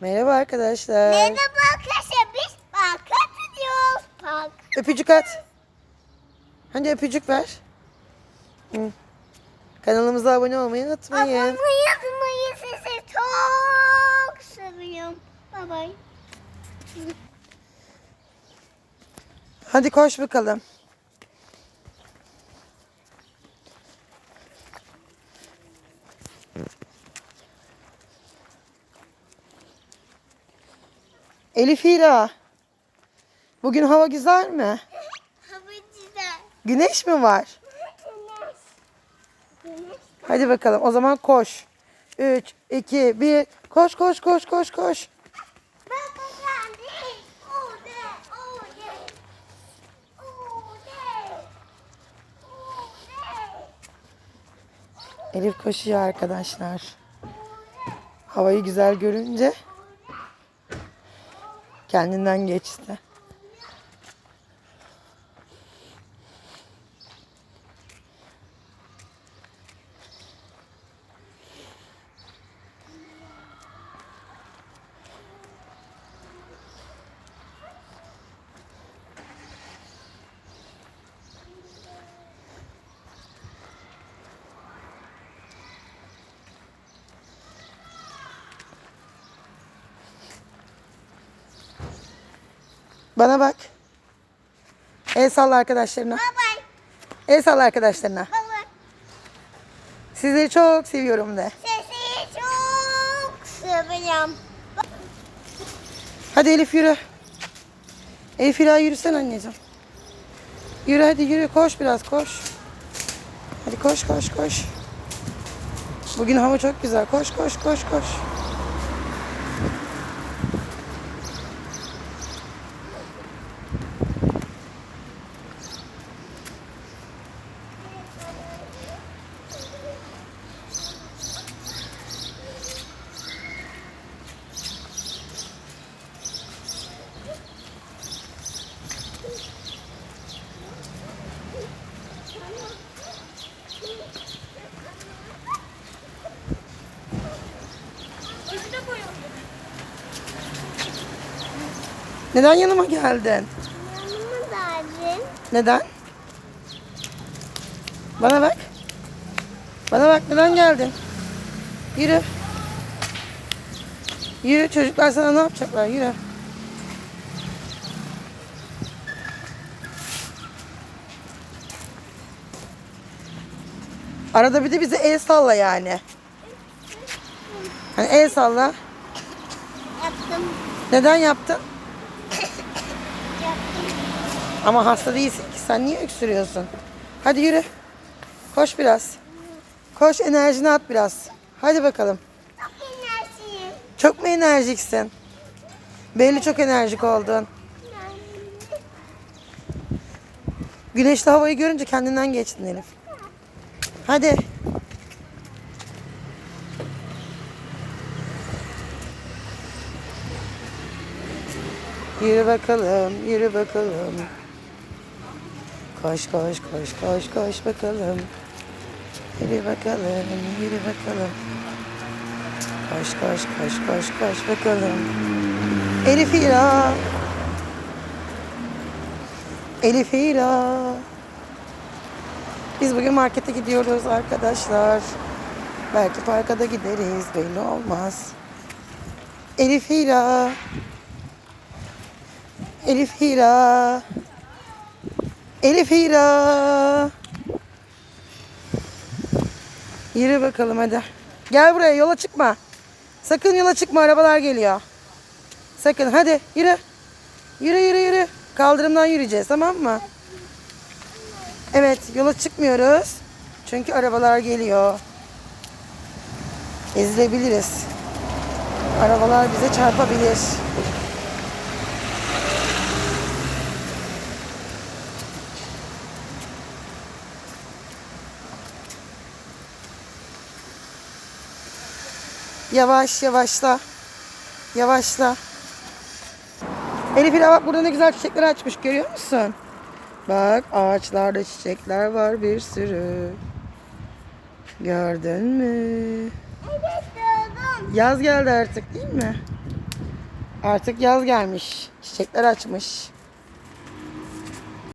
Merhaba arkadaşlar. Merhaba arkadaşlar biz parka gidiyoruz. Park. Öpücük at. Hadi öpücük ver. Hı. Kanalımıza abone olmayı unutmayın. Abone yapmayı sizi çok seviyorum. Bye bye. Hadi koş bakalım. Elif İra. Bugün hava güzel mi? Hava güzel. Güneş mi var? Güneş. Güneş. Hadi bakalım. O zaman koş. 3, 2, 1. Koş koş koş koş koş. Elif koşuyor arkadaşlar. Havayı güzel görünce kendinden geçti. Bana bak. El salla arkadaşlarına. Bye bye. El salla arkadaşlarına. Bye bye. Sizleri çok seviyorum de. Sizi çok seviyorum. Hadi Elif yürü. Elif İra yürüsen anneciğim. Yürü hadi yürü koş biraz koş. Hadi koş koş koş. Bugün hava çok güzel. Koş koş koş koş. Neden yanıma geldin? Yanıma derdin. Neden? Bana bak. Bana bak neden geldin? Yürü. Yürü çocuklar sana ne yapacaklar? Yürü. Arada bir de bize el salla yani. Hani el salla. Yaptım. Neden yaptın? Ama hasta değilsin ki. Sen niye öksürüyorsun? Hadi yürü. Koş biraz. Koş enerjini at biraz. Hadi bakalım. Çok enerjiyim. Çok mu enerjiksin? Belli çok enerjik oldun. Güneşli havayı görünce kendinden geçtin Elif. Hadi. Yürü bakalım, yürü bakalım. Koş koş koş koş koş bakalım. Yürü bakalım, yürü bakalım. Koş koş koş koş koş bakalım. Elif İra. Elif İra. Biz bugün markete gidiyoruz arkadaşlar. Belki parka da gideriz belli olmaz. Elif Hira. Elif Hira. Elif Hira. Yürü bakalım hadi. Gel buraya yola çıkma. Sakın yola çıkma arabalar geliyor. Sakın hadi yürü. Yürü yürü yürü. Kaldırımdan yürüyeceğiz tamam mı? Evet yola çıkmıyoruz. Çünkü arabalar geliyor. Ezilebiliriz. Arabalar bize çarpabilir. Yavaş yavaşla. Yavaşla. Elif İra bak burada ne güzel çiçekler açmış görüyor musun? Bak ağaçlarda çiçekler var bir sürü. Gördün mü? Evet gördüm. Yaz geldi artık değil mi? Artık yaz gelmiş. Çiçekler açmış.